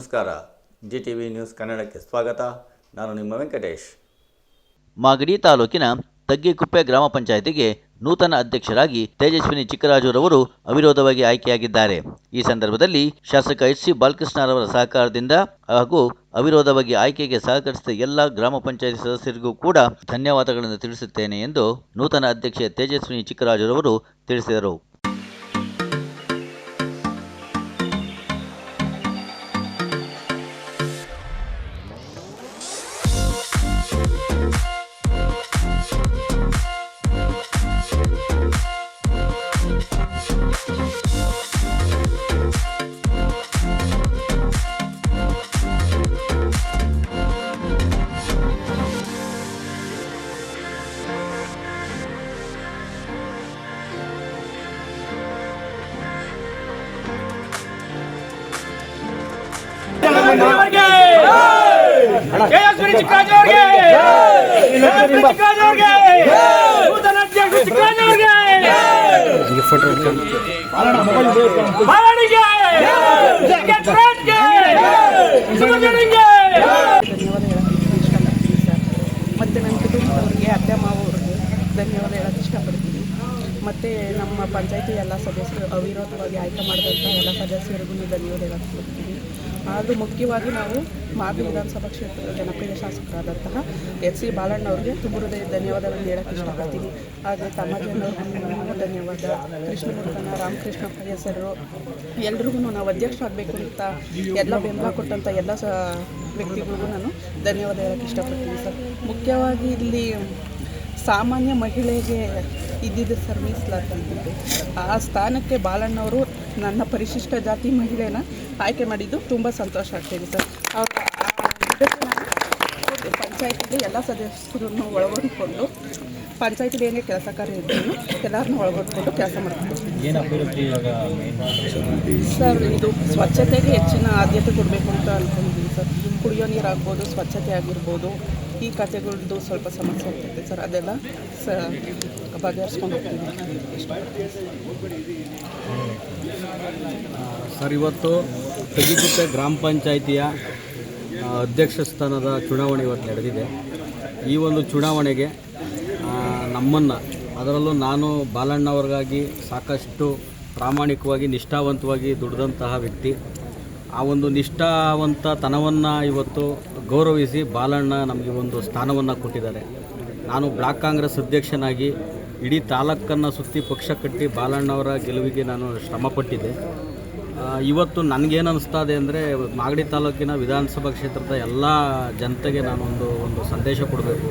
ನಮಸ್ಕಾರ. G T V news ಕನ್ನಡಕ್ಕೆ ಸ್ವಾಗತ. ನಾನು ನಿಮ್ಮ ವೆಂಕಟೇಶ್. ಮಾಗಡಿ ತಾಲೂಕಿನ ತಗ್ಗಿಕುಪ್ಪೆ ಗ್ರಾಮ ಪಂಚಾಯಿತಿಗೆ ನೂತನ ಅಧ್ಯಕ್ಷರಾಗಿ ತೇಜಸ್ವಿನಿ ಚಿಕ್ಕರಾಜುರವರು ಅವಿರೋಧವಾಗಿ ಆಯ್ಕೆಯಾಗಿದ್ದಾರೆ. ಈ ಸಂದರ್ಭದಲ್ಲಿ ಶಾಸಕ ಎಚ್ ಸಿ ಬಾಲಕೃಷ್ಣರವರ ಸಹಕಾರದಿಂದ ಹಾಗೂ ಅವಿರೋಧವಾಗಿ ಆಯ್ಕೆಗೆ ಸಹಕರಿಸಿದ ಎಲ್ಲ ಗ್ರಾಮ ಪಂಚಾಯತ್ ಸದಸ್ಯರಿಗೂ ಕೂಡ ಧನ್ಯವಾದಗಳನ್ನು ತಿಳಿಸುತ್ತೇನೆ ಎಂದು ನೂತನ ಅಧ್ಯಕ್ಷೆ ತೇಜಸ್ವಿನಿ ಚಿಕ್ಕರಾಜುರವರು ತಿಳಿಸಿದರು. ಮತ್ತು ನನ್ನ ಕುಟುಂಬದವ್ರಿಗೆ ಅತ್ತೆ ಮಾವವ್ರಿಗೆ ಧನ್ಯವಾದ ಹೇಳಕ್ಕೆ ಇಷ್ಟಪಡ್ತೀನಿ. ಮತ್ತು ನಮ್ಮ ಪಂಚಾಯತಿ ಎಲ್ಲ ಸದಸ್ಯರು ಅವಿರೋಧವಾಗಿ ಆಯ್ಕೆ ಮಾಡಿದಂಥ ಎಲ್ಲ ಸದಸ್ಯರಿಗೂ ಧನ್ಯವಾದ ಹೇಳಕ್ಕೆ ಹಾಗೂ ಮುಖ್ಯವಾಗಿ ನಾವು ಮಾದರಿ ವಿಧಾನಸಭಾ ಕ್ಷೇತ್ರದ ಜನಪ್ರಿಯ ಶಾಸಕರಾದಂತಹ ಎಚ್ ಸಿ ಬಾಲಣ್ಣ ಅವರಿಗೆ ತುಂಬ ಹೃದಯ ಧನ್ಯವಾದಗಳನ್ನು ಹೇಳಕ್ಕೆ ಇಷ್ಟಪಡ್ತೀನಿ. ಹಾಗೆ ತಮ್ಮಜನವ್ರಿಗೂ ಧನ್ಯವಾದ. ಕೃಷ್ಣಮೂರ್ತನ ರಾಮಕೃಷ್ಣ ಹೆಸರು ಎಲ್ರಿಗೂ ನಾವು ಅಧ್ಯಕ್ಷರಾಗಬೇಕು ಅಂತ ಎಲ್ಲ ಬೆಂಬಲ ಕೊಟ್ಟಂಥ ಎಲ್ಲ ಸ ವ್ಯಕ್ತಿಗಳಿಗೂ ನಾನು ಧನ್ಯವಾದ ಹೇಳಕ್ಕೆ ಇಷ್ಟಪಡ್ತೀನಿ ಸರ್. ಮುಖ್ಯವಾಗಿ ಇಲ್ಲಿ ಸಾಮಾನ್ಯ ಮಹಿಳೆಗೆ ಇದ್ದಿದ್ದು ಸರ್ವಿಸ್ ಮೀಸಲಾತಿ ಆ ಸ್ಥಾನಕ್ಕೆ ಬಾಲಣ್ಣವರು ನನ್ನ ಪರಿಶಿಷ್ಟ ಜಾತಿ ಮಹಿಳೆನ ಆಯ್ಕೆ ಮಾಡಿದ್ದು ತುಂಬ ಸಂತೋಷ ಆಗ್ತಿದೆ ಸರ್. ಅವರು ಪಂಚಾಯತಿಗೆ ಎಲ್ಲ ಸದಸ್ಯರನ್ನು ಒಳಗೊಂಡುಕೊಂಡು ಪಂಚಾಯತಿಲಿ ಏನೇ ಕೆಲಸ ಕಾರ್ಯ ಇದ್ದರೂ ಎಲ್ಲರನ್ನು ಒಳಗೊಂಡುಕೊಂಡು ಕೆಲಸ ಮಾಡ್ತೀವಿ ಸರ್ ಇದು ಸ್ವಚ್ಛತೆಗೆ ಹೆಚ್ಚಿನ ಆದ್ಯತೆ ಕೊಡಬೇಕು ಅಂತ ಅನ್ಕೊಂಡಿದ್ದೀನಿ ಸರ್. ಕುಡಿಯೋ ನೀರು ಆಗ್ಬೋದು ಸ್ವಚ್ಛತೆ ಆಗಿರ್ಬೋದು ಈ ಕತೆಗಳದ್ದು ಸ್ವಲ್ಪ ಸಮಸ್ಯೆ ಆಗ್ತೈತೆ ಸರ್. ಅದೆಲ್ಲ ಸ ಬಗೆಹರಿಸ್ಕೊಂಡು ಹೋಗ್ತೀನಿ ಸರ್, ಇವತ್ತು ತಗಿಕುಪ್ಪೆ ಗ್ರಾಮ ಪಂಚಾಯಿತಿಯ ಅಧ್ಯಕ್ಷ ಸ್ಥಾನದ ಚುನಾವಣೆ ಇವತ್ತು ನಡೆದಿದೆ. ಈ ಒಂದು ಚುನಾವಣೆಗೆ ನಮ್ಮನ್ನು, ಅದರಲ್ಲೂ ನಾನು ಬಾಲಣ್ಣವ್ರಿಗಾಗಿ ಸಾಕಷ್ಟು ಪ್ರಾಮಾಣಿಕವಾಗಿ, ನಿಷ್ಠಾವಂತವಾಗಿ ದುಡಿದಂತಹ ವ್ಯಕ್ತಿ. ಆ ಒಂದು ನಿಷ್ಠಾವಂತತನವನ್ನು ಇವತ್ತು ಗೌರವಿಸಿ ಬಾಲಣ್ಣ ನಮಗೆ ಒಂದು ಸ್ಥಾನವನ್ನು ಕೊಟ್ಟಿದ್ದಾರೆ. ನಾನು ಬ್ಲಾಕ್ ಕಾಂಗ್ರೆಸ್ ಅಧ್ಯಕ್ಷನಾಗಿ ಇಡೀ ತಾಲೂಕನ್ನು ಸುತ್ತಿ ಪಕ್ಷ ಕಟ್ಟಿ ಬಾಲಣ್ಣವರ ಗೆಲುವಿಗೆ ನಾನು ಶ್ರಮಪಟ್ಟಿದ್ದೆ. ಇವತ್ತು ನನಗೇನು ಇದೆ ಅಂದರೆ ಮಾಗಡಿ ತಾಲೂಕಿನ ವಿಧಾನಸಭಾ ಕ್ಷೇತ್ರದ ಎಲ್ಲ ಜನತೆಗೆ ನಾನೊಂದು ಒಂದು ಸಂದೇಶ ಕೊಡಬೇಕು.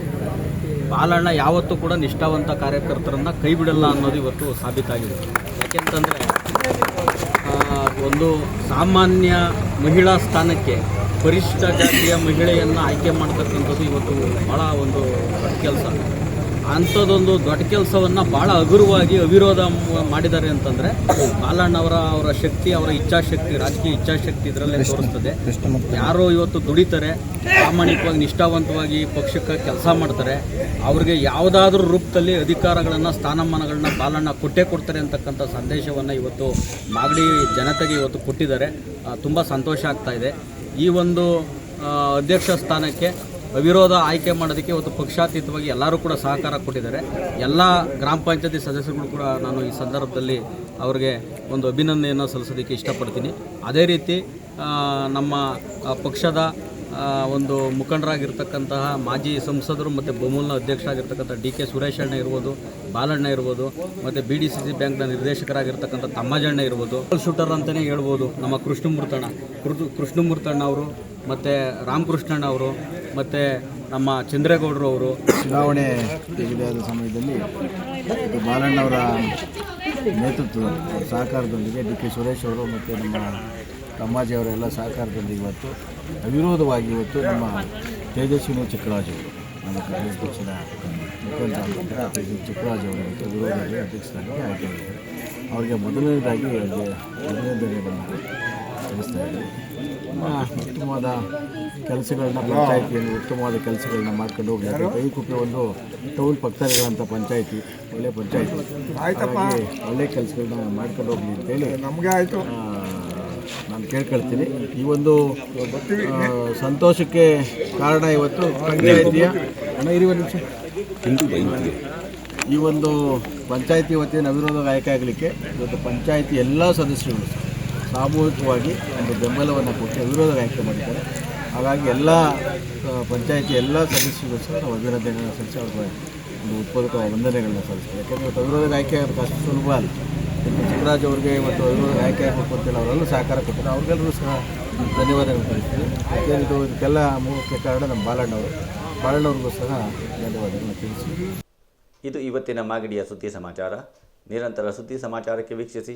ಬಾಲಣ್ಣ ಯಾವತ್ತೂ ಕೂಡ ನಿಷ್ಠಾವಂತ ಕಾರ್ಯಕರ್ತರನ್ನು ಕೈ ಬಿಡಲ್ಲ ಅನ್ನೋದು ಇವತ್ತು ಸಾಬೀತಾಗಿದೆ. ಯಾಕೆಂತಂದರೆ ಒಂದು ಸಾಮಾನ್ಯ ಮಹಿಳಾ ಸ್ಥಾನಕ್ಕೆ ಪರಿಷ್ಠ ಜಾತಿಯ ಮಹಿಳೆಯನ್ನು ಆಯ್ಕೆ ಮಾಡ್ತಕ್ಕಂಥದ್ದು ಇವತ್ತು ಭಾಳ ಒಂದು ಕೆಲಸ. ಅಂಥದ್ದೊಂದು ದೊಡ್ಡ ಕೆಲಸವನ್ನು ಭಾಳ ಹಗುರವಾಗಿ ಅವಿರೋಧ ಮಾಡಿದ್ದಾರೆ ಅಂತಂದರೆ ಬಾಲಣ್ಣವರ ಅವರ ಶಕ್ತಿ ಅವರ ಇಚ್ಛಾಶಕ್ತಿ ರಾಜಕೀಯ ಇಚ್ಛಾಶಕ್ತಿ ಇದರಲ್ಲೇ ತೋರಿಸ್ತದೆ. ಯಾರೋ ಇವತ್ತು ದುಡಿತಾರೆ ಪ್ರಾಮಾಣಿಕವಾಗಿ ನಿಷ್ಠಾವಂತವಾಗಿ ಪಕ್ಷಕ್ಕೆ ಕೆಲಸ ಮಾಡ್ತಾರೆ ಅವ್ರಿಗೆ ಯಾವುದಾದ್ರೂ ರೂಪದಲ್ಲಿ ಅಧಿಕಾರಗಳನ್ನು ಸ್ಥಾನಮಾನಗಳನ್ನ ಬಾಲಣ್ಣ ಕೊಟ್ಟೇ ಕೊಡ್ತಾರೆ ಅಂತಕ್ಕಂಥ ಸಂದೇಶವನ್ನು ಇವತ್ತು ಮಾಗಡಿ ಜನತೆಗೆ ಇವತ್ತು ಕೊಟ್ಟಿದ್ದಾರೆ. ತುಂಬ ಸಂತೋಷ ಆಗ್ತಾ ಇದೆ. ಈ ಒಂದು ಅಧ್ಯಕ್ಷ ಸ್ಥಾನಕ್ಕೆ ಅವಿರೋಧ ಆಯ್ಕೆ ಮಾಡೋದಕ್ಕೆ ಇವತ್ತು ಪಕ್ಷಾತೀತವಾಗಿ ಎಲ್ಲರೂ ಕೂಡ ಸಹಕಾರ ಕೊಟ್ಟಿದ್ದಾರೆ. ಎಲ್ಲ ಗ್ರಾಮ ಪಂಚಾಯತಿ ಸದಸ್ಯರುಗಳು ಕೂಡ ನಾನು ಈ ಸಂದರ್ಭದಲ್ಲಿ ಅವರಿಗೆ ಒಂದು ಅಭಿನಂದನೆಯನ್ನು ಸಲ್ಲಿಸೋದಕ್ಕೆ ಇಷ್ಟಪಡ್ತೀನಿ. ಅದೇ ರೀತಿ ನಮ್ಮ ಪಕ್ಷದ ಒಂದು ಮುಖಂಡರಾಗಿರ್ತಕ್ಕಂತಹ ಮಾಜಿ ಸಂಸದರು ಮತ್ತು ಬಹುಮೂಲ್ನ ಅಧ್ಯಕ್ಷರಾಗಿರ್ತಕ್ಕಂಥ ಡಿ ಕೆ ಸುರೇಶ್ ಅಣ್ಣ ಇರ್ಬೋದು, ಬಾಲಣ್ಣ ಇರ್ಬೋದು, ಮತ್ತು ಬಿ ಡಿ ಸಿ ಸಿ ಬ್ಯಾಂಕ್ನ ನಿರ್ದೇಶಕರಾಗಿರ್ತಕ್ಕಂಥ ತಮ್ಮಜಣ್ಣ ಇರ್ಬೋದು. ಶೂಟರ್ ಅಂತಲೇ ಹೇಳ್ಬೋದು ನಮ್ಮ ಕೃಷ್ಣಮೂರ್ತಣ್ಣ. ಕೃಷ್ಣಮೂರ್ತಣ್ಣ ಅವರು ಮತ್ತು ರಾಮಕೃಷ್ಣಣ್ಣ ಅವರು, ಮತ್ತು ನಮ್ಮ ಚಂದ್ರೇಗೌಡರು ಅವರು. ಚುನಾವಣೆ ತೆಗೆದಾದ ಸಮಯದಲ್ಲಿ ಬಾಲಣ್ಣವರ ನೇತೃತ್ವ ಸಹಕಾರದೊಂದಿಗೆ ಡಿ ಕೆ ಸುರೇಶ್ ಅವರು ಮತ್ತು ನಮ್ಮ ತಮ್ಮಾಜಿ ಅವರೆಲ್ಲ ಸಹಕಾರದೊಂದಿಗೆ ಇವತ್ತು, ಅವಿರೋಧವಾಗಿ ಇವತ್ತು ನಮ್ಮ ತೇಜಸ್ವಿನಿ ಚಿಕ್ಕರಾಜ್ ಅವರು, ನಮ್ಮ ಕಾಂಗ್ರೆಸ್ ಅಂತಂದರೆ ತೇಜಸ್ವಿ ಚಿಕ್ಕರಾಜ್ ಅವರು ಇವತ್ತು ಅವಿರೋಧವಾಗಿ ಅಧ್ಯಕ್ಷರಾಗಿ ಆಯ್ಕೆಯಾಗಿದ್ದಾರೆ ಅವರಿಗೆ ಮೊದಲನೇದಾಗಿ ಅಭಿನಂದನೆಗಳನ್ನು ಇದ್ದೀವಿ ನಮ್ಮ ಉತ್ತಮವಾದ ಕೆಲಸಗಳನ್ನ ಪಂಚಾಯತಿಯಲ್ಲಿ ಉತ್ತಮವಾದ ಕೆಲಸಗಳನ್ನ ಮಾಡ್ಕೊಂಡು ಹೋಗ್ಲಿಕ್ಕೆ ಕೈಕುಪ್ಪೆ ಒಂದು ಟೌಲ್ ಪಕ್ಕದಲ್ಲಿರುವಂಥ ಪಂಚಾಯತಿ ಒಳ್ಳೆ ಪಂಚಾಯತಿ. ಹಾಗಾಗಿ ಒಳ್ಳೆ ಕೆಲಸಗಳನ್ನ ಮಾಡ್ಕೊಂಡು ಹೋಗ್ಲಿ ಅಂತೇಳಿ ನಮಗೆ ಆಯಿತು. ನಾನು ಕೇಳ್ಕೊಳ್ತೀನಿ. ಈ ಒಂದು ಸಂತೋಷಕ್ಕೆ ಕಾರಣ ಇವತ್ತು ಪಂಚಾಯಿತಿಯ. ಅಣ್ಣ ಇರುವ ನಿಮಿಷ. ಈ ಒಂದು ಪಂಚಾಯಿತಿ ಇವತ್ತಿನ ಅವಿರೋಧ ಆಯ್ಕೆ ಆಗಲಿಕ್ಕೆ ಇವತ್ತು ಪಂಚಾಯಿತಿ ಎಲ್ಲ ಸದಸ್ಯರು. ಸಾಮೂಹಿಕವಾಗಿ ಒಂದು ಬೆಂಬಲವನ್ನು ಕೊಟ್ಟು ವಿರೋಧ ಆಯ್ಕೆ ಮಾಡಿದ್ದಾರೆ. ಹಾಗಾಗಿ ಎಲ್ಲ ಪಂಚಾಯಿತಿ ಎಲ್ಲ ಸದಸ್ಯರು ಸಹ ನಾವು ಅಭಿನಂದನೆಗಳನ್ನು ಸಲ್ಲಿಸಿ ಒಂದು ಉತ್ಪಾದಕ ವಂದನೆಗಳನ್ನು ಸಲ್ಲಿಸ್ತೀವಿ. ಯಾಕಂದರೆ ಅವಿರೋಧ ಆಗೋದು ಅಷ್ಟು ಸುಲಭ ಅಲ್ಲ. ಇನ್ನು ಅವ್ರಿಗೆ ಮತ್ತು ಅವಿರೋಧ ಆಯ್ಕೆ ಆಗಬೇಕು ಅಂತೇಳಿ ಅವರೆಲ್ಲರೂ ಸಹಕಾರ ಕೊಟ್ಟರೆ ಅವ್ರಿಗೆಲ್ಲರೂ ಸಹ ಧನ್ಯವಾದಗಳು ತಿಳಿಸ್ತೀವಿ. ಯಾಕೆಂದರೆ ಇದು ಇದಕ್ಕೆಲ್ಲ ಮುಖ್ಯ ಕಾರಣ ನಮ್ಮ ಬಾಲಣ್ಣವರು ಬಾಲಣ್ಣವ್ರಿಗೂ ಸಹ ಧನ್ಯವಾದಗಳನ್ನು ತಿಳಿಸಿ ಇದು ಇವತ್ತಿನ ಮಾಗಡಿಯ ಸುದ್ದಿ ಸಮಾಚಾರ. ನಿರಂತರ ಸುದ್ದಿ ಸಮಾಚಾರಕ್ಕೆ ವೀಕ್ಷಿಸಿ.